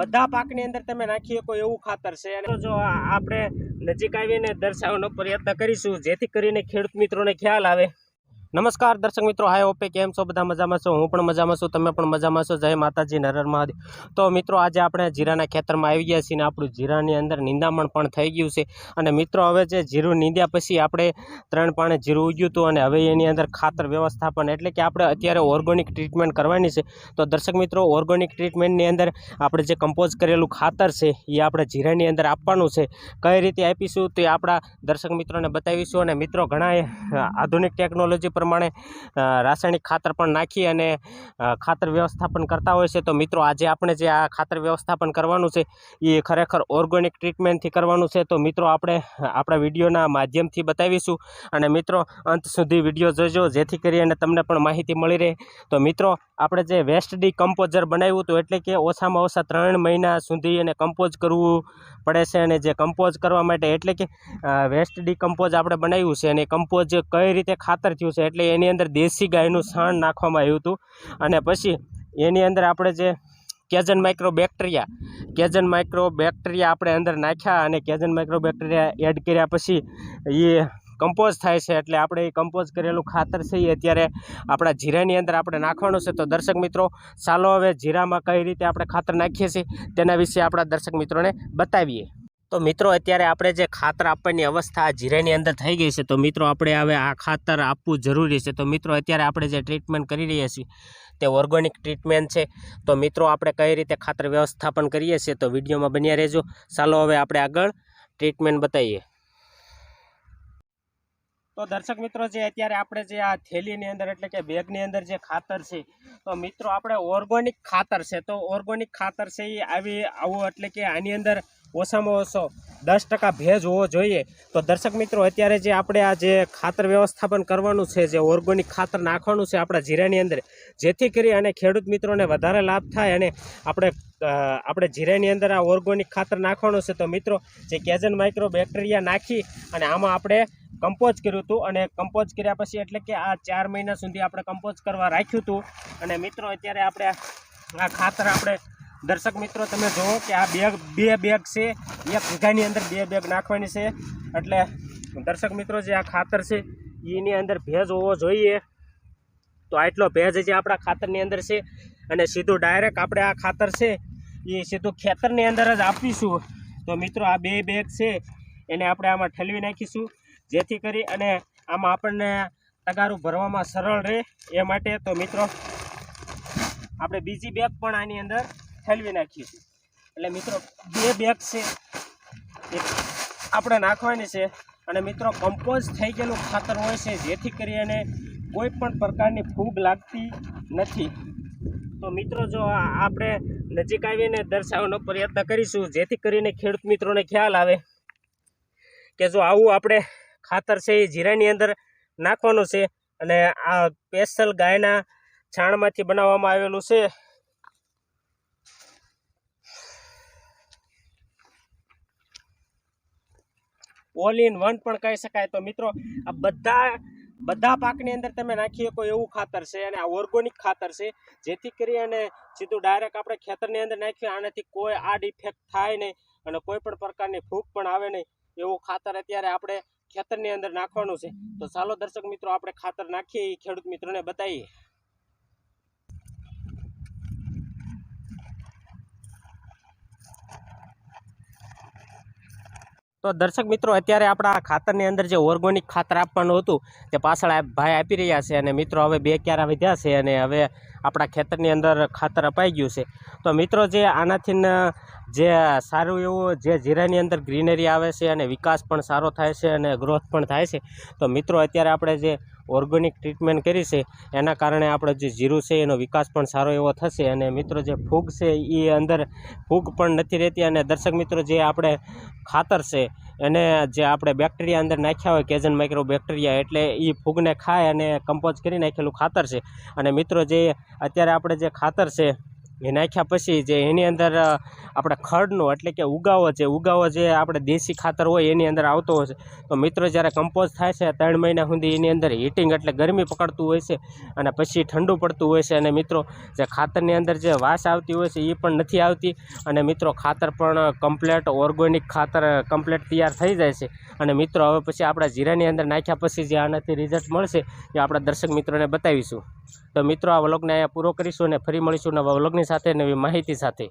બધા પાકની અંદર તમે નાખી શકો એવું ખાતર છે. અને જો આપણે નજીક આવીને દર્શાવવાનો પ્રયત્ન કરીશું, જેથી કરીને ખેડૂત મિત્રોને ખ્યાલ આવે. નમસ્કાર દર્શક મિત્રો, હાય, ઓપે કેમ છો? બધા મજામાં છો? હું પણ મજામાં છું, તમે પણ મજામાં છો? જય માતાજી નરર મહાદેવ. તો મિત્રો, આજે આપણે જીરાના ખેતરમાં આવી ગયા છીએ ને આપણું જીરાની અંદર નિંદામણ પણ થઈ ગયું છે. અને મિત્રો, હવે જે જીરું નીંદ્યા પછી આપણે ત્રણ પાણે જીરું ઉગ્યું હતું અને હવે એની અંદર ખાતર વ્યવસ્થાપન એટલે કે આપણે અત્યારે ઓર્ગોનિક ટ્રીટમેન્ટ કરવાની છે. તો દર્શક મિત્રો ઓર્ગોનિક ટ્રીટમેન્ટની અંદર આપણે જે કમ્પોઝ કરેલું ખાતર છે, એ આપણે જીરાની અંદર આપવાનું છે. કઈ રીતે આપીશું તે આપણા દર્શક મિત્રોને બતાવીશું અને મિત્રો ઘણા આધુનિક ટેકનોલોજી પ્રમાણે રાસાયણિક ખાતર પણ નાખી અને ખાતર વ્યવસ્થાપન કરતા હોય છે. તો મિત્રો, આજે આપણે જે આ ખાતર વ્યવસ્થાપન કરવાનું છે એ ખરેખર ઓર્ગોનિક ટ્રીટમેન્ટથી કરવાનું છે. તો મિત્રો, આપણે આપણા વિડીયોના માધ્યમથી બતાવીશું. અને મિત્રો, અંત સુધી વીડિયો જોજો. જેથી કરી અને તમને પણ માહિતી મળી રહે. તો મિત્રો આપણે જે વેસ્ટ ડી કમ્પોઝર બનાવ્યું હતું, એટલે કે ઓછામાં ઓછા ત્રણ મહિના સુધી એને કમ્પોઝ કરવું પડે છે અને જે કમ્પોઝ કરવા માટે એટલે કે વેસ્ટ ડી કમ્પોઝ આપણે બનાવ્યું છે અને કમ્પોઝ કઈ રીતે ખાતર થયું છે એટલે એની અંદર દેશી ગાયનું છાણ નાખવામાં આવ્યું હતું. અને પછી એની અંદર આપણે જે કેજન માઇક્રો બેક્ટેરિયા કેજન માઇક્રોબેક્ટેરિયા આપણે અંદર નાખ્યા અને કેજન માઇક્રોબેક્ટેરિયા એડ કર્યા પછી એ કમ્પોઝ થાય છે એટલે આપણે એ કમ્પોઝ કરેલું ખાતર છે એ અત્યારે આપણા જીરાની અંદર આપણે નાખવાનું છે. તો દર્શક મિત્રો, ચાલો હવે જીરામાં કઈ રીતે આપણે ખાતર નાખીએ છીએ તેના વિશે આપણા દર્શક મિત્રોને બતાવીએ. તો મિત્રો, અત્યારે આપણે જે ખાતર આપવાની અવસ્થા જીરાની અંદર થઈ ગઈ છે, તો મિત્રો આપણે હવે આ ખાતર આપવું જરૂરી છે. તો મિત્રો, અત્યારે આપણે જે ટ્રીટમેન્ટ કરી રહ્યા છીએ તે ઓર્ગોનિક ટ્રીટમેન્ટ છે. તો મિત્રો, આપણે કઈ રીતે ખાતર વ્યવસ્થાપન કરીએ છીએ તો વિડીયોમાં બન્યા રહેજો. ચાલો હવે આપણે આગળ ટ્રીટમેન્ટ બતાવીએ. તો દર્શક મિત્રો જે અત્યારે આપણે જે આ થેલીની અંદર એટલે કે બેગની અંદર જે ખાતર છે, તો મિત્રો આપણે ઓર્ગોનિક ખાતર છે, તો ઓર્ગોનિક ખાતર છે એ આવી આવું એટલે કે આની અંદર ઓછામાં ઓછો દસ ટકા ભેજ હોવો જોઈએ. તો દર્શક મિત્રો અત્યારે જે આપણે આ જે ખાતર વ્યવસ્થાપન કરવાનું છે, જે ઓર્ગોનિક ખાતર નાખવાનું છે આપણા જીરાની અંદર, જેથી કરી અને ખેડૂત મિત્રોને વધારે લાભ થાય અને આપણે આપણે જીરાની અંદર આ ઓર્ગોનિક ખાતર નાખવાનું છે. તો મિત્રો જે કેઝન માઇક્રો બેક્ટેરિયા નાખી અને આમાં આપણે કમ્પોઝ કર્યું હતું અને કમ્પોઝ કર્યા પછી એટલે કે આ ચાર મહિના સુધી આપણે કમ્પોઝ કરવા રાખ્યું હતું. અને મિત્રો, અત્યારે આપણે આ ખાતર આપણે, દર્શક મિત્રો, તમે જુઓ કે આ બેગ બે બેગ છે. એક વીઘાની અંદર બે બેગ નાખવાની છે. એટલે દર્શક મિત્રો, જે આ ખાતર છે, એની અંદર ભેજ હોવો જોઈએ. તો આટલો ભેજ જે આપણા ખાતરની અંદર છે અને સીધું ડાયરેક્ટ આપણે આ ખાતર છે, એ સીધું ખેતરની અંદર જ આપીશું. તો મિત્રો, આ બે બેગ છે, એને આપણે આમાં ઠલવી નાખીશું. જેથી કરી અને આમાં આપણને તગારું ભરવામાં સરળ રહે એ માટે તો મિત્રો, આપણે બીજી બેગ પણ આની અંદર ઠલવી નાખીશું એટલે મિત્રો, બે બેગ છે આપણે નાખવાની છે અને મિત્રો કમ્પોઝ થઈ ગયેલું ખાતર હોય છે, જેથી કરીને કોઈ પણ પ્રકારની ફૂગ લાગતી નથી. તો મિત્રો, જો આપણે નજીક આવીને દર્શાવવાનો પ્રયત્ન કરીશું, જેથી કરીને ખેડૂત મિત્રોને ખ્યાલ આવે કે જો આવું આપણે ખાતર છે, એ જીરાની અંદર નાખવાનું છે અને આ સ્પેશિયલ ગાયના છાણમાંથી બનાવવામાં આવેલું છે. ઓલ ઇન વન પણ કહી શકાય. તો મિત્રો, આ બધા બધા પાકની અંદર તમે નાખી શકો એવું ખાતર છે અને આ ઓર્ગોનિક ખાતર છે. જેથી કરી અને સીધું ડાયરેક્ટ આપણે ખેતરની અંદર નાખીએ આનાથી કોઈ આડ ઇફેક્ટ થાય નહીં અને કોઈ પણ પ્રકારની ફૂગ પણ આવે નહીં. એવું ખાતર અત્યારે આપણે ખેતરની અંદર નાખવાનું છે. તો ચાલો દર્શક મિત્રો, આપણે ખાતર નાખીએ ખેડૂત મિત્રોને બતાવીએ. તો દર્શક મિત્રો, અત્યારે આપણા ખાતરની અંદર જે ઓર્ગોનિક ખાતર આપવાનું હતું, તે પાછળ ભાઈ આપી રહ્યા છે અને મિત્રો, હવે બે ક્યારા વધ્યા છે અને હવે આપણા ખેતરની અંદર ખાતર અપાઈ ગયું છે. તો મિત્રો જે આનાથી જે સારું એવું, જે જીરાની અંદર ગ્રીનરી આવે છે અને વિકાસ પણ સારો થાય છે અને ગ્રોથ પણ થાય છે, તો મિત્રો અત્યારે આપણે જે ઓર્ગેનિક ટ્રીટમેન્ટ કરી છે, એના કારણે આપણે જે જીરું છે એનો વિકાસ પણ સારો એવો થશે અને મિત્રો જે ફૂગ છે એ અંદર ફૂગ પણ નથી રહેતી અને દર્શક મિત્રો જે આપણે ખાતર છે, એને જે આપણે બેક્ટેરિયા અંદર નાખ્યા હોય કેઝન માઇક્રો બેક્ટેરિયા એટલે એ ફૂગને ખાય અને કમ્પોઝ કરી નાખેલું ખાતર છે. અને મિત્રો જે અત્યારે આપણે જે ખાતર છે, એ નાખ્યા પછી જે એની અંદર આપણે ખડનો એટલે કે ઉગાવો છે, ઉગાવો જે આપણે દેશી ખાતર હોય એની અંદર આવતો હોય છે. તો મિત્રો, જ્યારે કમ્પોઝ થાય છે, ત્રણ મહિના સુધી એની અંદર હીટિંગ એટલે ગરમી પકડતું હોય છે અને પછી ઠંડુ પડતું હોય છે. અને મિત્રો, જે ખાતરની અંદર જે વાસ આવતી હોય છે, એ પણ નથી આવતી. અને મિત્રો, ખાતર પણ કમ્પ્લેટ ઓર્ગોનિક ખાતર કમ્પ્લેટ તૈયાર થઈ જાય છે. અને મિત્રો, હવે પછી આપણા જીરાની અંદર નાખ્યા પછી જે આનાથી રિઝલ્ટ મળશે, એ આપણા દર્શક મિત્રોને બતાવીશું. તો મિત્રો, આ વ્લોગને અહીંયા પૂરો કરીશું અને ફરી મળીશું નવા વ્લોગની સાથે, નવી માહિતી સાથે.